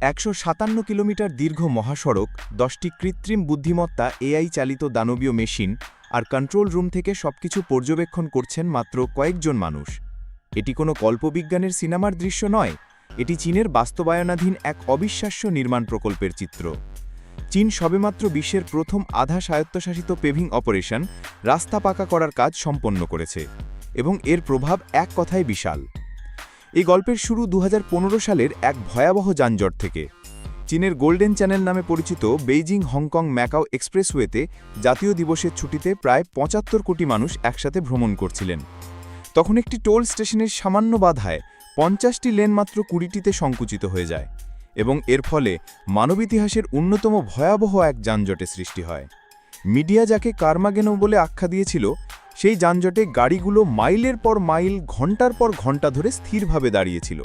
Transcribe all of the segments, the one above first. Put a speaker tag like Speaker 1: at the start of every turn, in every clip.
Speaker 1: একশো সাতান্ন কিলোমিটার দীর্ঘ মহাসড়ক, দশটি কৃত্রিম বুদ্ধিমত্তা, এআই চালিত দানবীয় মেশিন আর কন্ট্রোল রুম থেকে সবকিছু পর্যবেক্ষণ করছেন মাত্র কয়েকজন মানুষ। এটি কোনো কল্পবিজ্ঞানের সিনেমার দৃশ্য নয়, এটি চীনের বাস্তবায়নাধীন এক অবিশ্বাস্য নির্মাণ প্রকল্পের চিত্র। চীন সবেমাত্র বিশ্বের প্রথম আধা স্বায়ত্তশাসিত পেভিং অপারেশন রাস্তা পাকা করার কাজ সম্পন্ন করেছে এবং এর প্রভাব এক কথায় বিশাল। এই গল্পের শুরু দু হাজার পনেরো সালের এক ভয়াবহ যানজট থেকে। চীনের গোল্ডেন চ্যানেল নামে পরিচিত বেইজিং হংকং ম্যাকাও এক্সপ্রেসওয়েতে জাতীয় দিবসের ছুটিতে প্রায় পঁচাত্তর কোটি মানুষ একসাথে ভ্রমণ করছিলেন। তখন একটি টোল স্টেশনের সামান্য বাধায় পঞ্চাশটি লেন মাত্র কুড়িটিতে সংকুচিত হয়ে যায় এবং এর ফলে মানব ইতিহাসের অন্যতম ভয়াবহ এক যানজটে সৃষ্টি হয়। মিডিয়া যাকে কার্মাগেনো বলে আখ্যা দিয়েছিল সেই যানজটে গাড়িগুলো মাইলের পর মাইল, ঘণ্টার পর ঘণ্টা ধরে স্থিরভাবে দাঁড়িয়েছিল।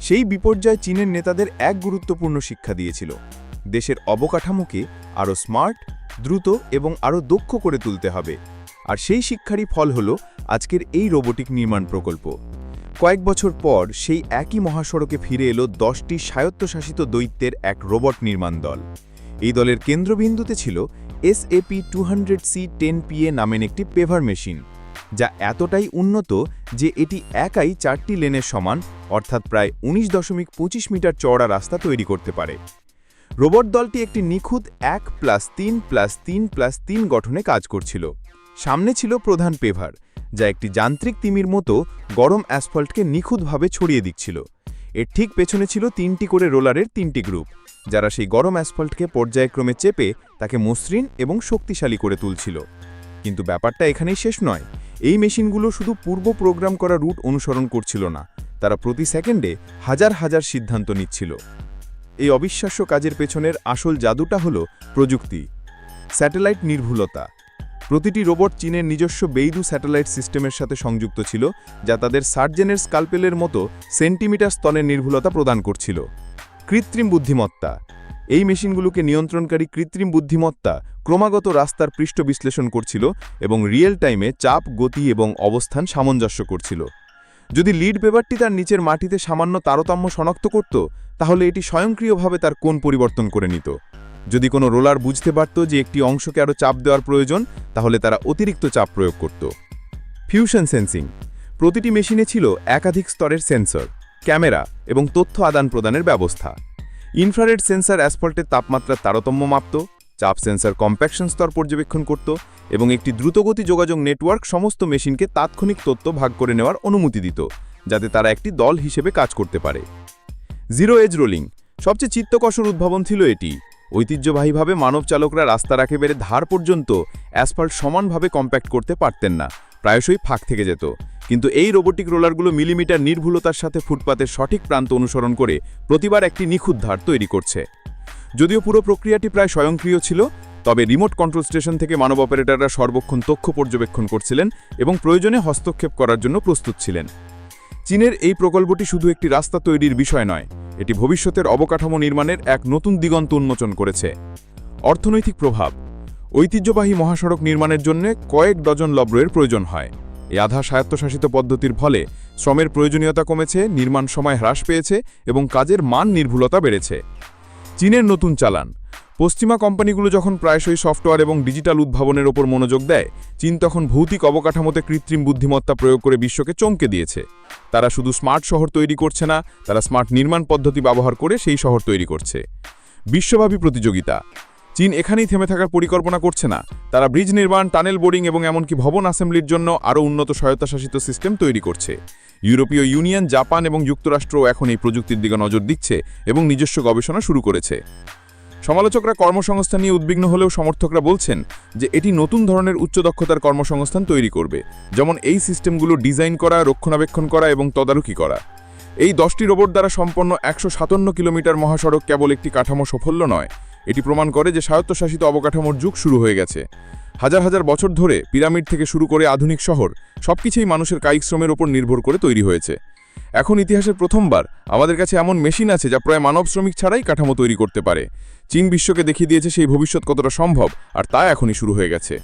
Speaker 1: সেই বিপর্যয় চীনের নেতাদের এক গুরুত্বপূর্ণ শিক্ষা দিয়েছিল। দেশের অবকাঠামোকে আরও স্মার্ট, দ্রুত এবং আরও দক্ষ করে তুলতে হবে। আর সেই শিক্ষারই ফল হল আজকের এই রোবোটিক নির্মাণ প্রকল্প। কয়েক বছর পর সেই একই মহাসড়কে ফিরে এলো দশটি স্বায়ত্তশাসিত দৈত্যের এক রোবট নির্মাণ দল। এই দলের কেন্দ্রবিন্দুতে ছিল SAP two hundred C ten PA নামের একটি পেভার মেশিন, যা এতটাই উন্নত যে এটি একাই চারটি লেনের সমান, অর্থাৎ প্রায় উনিশ দশমিক পঁচিশ মিটার চওড়া রাস্তা তৈরি করতে পারে। রোবট দলটি একটি নিখুঁত এক প্লাস তিন প্লাস তিন প্লাস তিন গঠনে কাজ করছিল। সামনে ছিল প্রধান পেভার, যা একটি যান্ত্রিক তিমির মতো গরম অ্যাসফল্টকে নিখুঁতভাবে ছড়িয়ে দিচ্ছিল। এর ঠিক পেছনে ছিল তিনটি করে রোলারের তিনটি গ্রুপ। যারা সেই গরম অ্যাসফল্টকে পর্যায়ক্রমে চেপে তাকে মসৃণ এবং শক্তিশালী করে তুলছিল। কিন্তু ব্যাপারটা এখানেই শেষ নয়। এই মেশিনগুলো শুধু পূর্ব প্রোগ্রাম করা রুট অনুসরণ করছিল না, তারা প্রতি সেকেন্ডে হাজার হাজার সিদ্ধান্ত নিচ্ছিল। এই অবিশ্বাস্য কাজের পেছনের আসল জাদুটা হল প্রযুক্তি, স্যাটেলাইট নির্ভুলতা। প্রতিটি রোবট চীনের নিজস্ব বেইদু স্যাটেলাইট সিস্টেমের সাথে সংযুক্ত ছিল, যা তাদের সার্জেনের স্কালপেলের মতো সেন্টিমিটার স্তনের নির্ভুলতা প্রদান করছিল। কৃত্রিম বুদ্ধিমত্তা। এই মেশিনগুলোকে নিয়ন্ত্রণকারী কৃত্রিম বুদ্ধিমত্তা ক্রমাগত রাস্তার পৃষ্ঠ বিশ্লেষণ করছিল এবং রিয়েল টাইমে চাপ, গতি এবং অবস্থান সামঞ্জস্য করছিল। যদি লিড পেপারটি তার নিচের মাটিতে সামান্য তারতম্য শনাক্ত করত, তাহলে এটি স্বয়ংক্রিয়ভাবে তার কোণ পরিবর্তন করে নিত। যদি কোনো রোলার বুঝতে পারত যে একটি অংশকে আরও চাপ দেওয়ার প্রয়োজন, তাহলে তারা অতিরিক্ত চাপ প্রয়োগ করত। Fusion sensing. প্রতিটি মেশিনে ছিল একাধিক স্তরের সেন্সর। ক্যামেরা এবং তথ্য আদান প্রদানের ব্যবস্থা। ইনফ্রারেড সেন্সর অ্যাসফল্টের তাপমাত্রার তারতম্য মাপত চাপ সেন্সার কম্প্যাকশন স্তর পর্যবেক্ষণ করত এবং একটি দ্রুতগতি যোগাযোগ নেটওয়ার্ক সমস্ত মেশিনকে তাৎক্ষণিক তথ্য ভাগ করে নেওয়ার অনুমতি দিত, যাতে তারা একটি দল হিসেবে কাজ করতে পারে। জিরো এজ রোলিং, সবচেয়ে চিত্তকষর উদ্ভাবন ছিল এটি। ঐতিহ্যবাহীভাবে মানব চালকরা রাস্তার একেবারে ধার পর্যন্ত অ্যাসফল্ট সমানভাবে কম্প্যাক্ট করতে পারতেন না। প্রায়শই ফাঁক থেকে যেত। কিন্তু এই রোবোটিক রোলারগুলো মিলিমিটার নির্ভুলতার সাথে ফুটপাতের সঠিক প্রান্ত অনুসরণ করে প্রতিবার একটি নিখুঁত ধার তৈরি করছে। যদিও পুরো প্রক্রিয়াটি প্রায় স্বয়ংক্রিয় ছিল, তবে রিমোট কন্ট্রোল স্টেশন থেকে মানব অপারেটররা সর্বক্ষণ তথ্য পর্যবেক্ষণ করছিলেন এবং প্রয়োজনে হস্তক্ষেপ করার জন্য প্রস্তুত ছিলেন। চীনের এই প্রকল্পটি শুধু একটি রাস্তা তৈরির বিষয় নয়, এটি ভবিষ্যতের অবকাঠামো নির্মাণের এক নতুন দিগন্ত উন্মোচন করেছে। অর্থনৈতিক প্রভাব ঐতিহ্যবাহী মহাসড়ক নির্মাণের জন্য কয়েক ডজন লব্রয়ের প্রয়োজন হয়। এই আধা স্বায়ত্তশাসিত পদ্ধতির ফলে শ্রমের প্রয়োজনীয়তা কমেছে, নির্মাণ সময় হ্রাস পেয়েছে এবং কাজের মান নির্ভুলতা বেড়েছে। চীনের নতুন চালান। পশ্চিমা কোম্পানিগুলো যখন প্রায়শই সফটওয়্যার এবং ডিজিটাল উদ্ভাবনের ওপর মনোযোগ দেয়, চীন তখন ভৌতিক অবকাঠামোতে কৃত্রিম বুদ্ধিমত্তা প্রয়োগ করে বিশ্বকে চমকে দিয়েছে। তারা শুধু স্মার্ট শহর তৈরি করছে না, তারা স্মার্ট নির্মাণ পদ্ধতি ব্যবহার করে সেই শহর তৈরি করছে। বিশ্বব্যাপী প্রতিযোগিতা। চীন এখানেই থেমে থাকার পরিকল্পনা করছে না। তারা ব্রিজ নির্মাণ, টানেল বোর্ডিং এবং এমনকি ভবন অ্যাসেম্বলির জন্য আরও উন্নত স্বায়ত্তশাসিত সিস্টেম তৈরি করছে। ইউরোপীয় ইউনিয়ন, জাপান এবং যুক্তরাষ্ট্র এখন এই প্রযুক্তির দিকে নজর দিচ্ছে এবং নিজস্ব গবেষণা শুরু করেছে। সমালোচকরা কর্মসংস্থান নিয়ে উদ্বিগ্ন হলেও সমর্থকরা বলছেন যে এটি নতুন ধরনের উচ্চ দক্ষতার কর্মসংস্থান তৈরি করবে, যেমন এই সিস্টেমগুলো ডিজাইন করা, রক্ষণাবেক্ষণ করা এবং তদারকি করা। এই দশটি রোবট দ্বারা সম্পন্ন একশো সাতান্ন কিলোমিটার মহাসড়ক কেবল একটি কাঠামো সাফল্য নয় এটি প্রমাণ করে যে স্বায়ত্তশাসিত অবকাঠামোর যুগ শুরু হয়ে গেছে। হাজার হাজার বছর ধরে পিরামিড থেকে শুরু করে আধুনিক শহর সবকিছুই মানুষের কায়িক শ্রমের ওপর নির্ভর করে তৈরি হয়েছে। এখন ইতিহাসের প্রথমবার আমাদের কাছে এমন মেশিন আছে যা প্রায় মানব শ্রমিক ছাড়াই কাঠামো তৈরি করতে পারে। চীন বিশ্বকে দেখিয়ে দিয়েছে সেই ভবিষ্যৎ কতটা সম্ভব, আর তা এখনই শুরু হয়ে গেছে।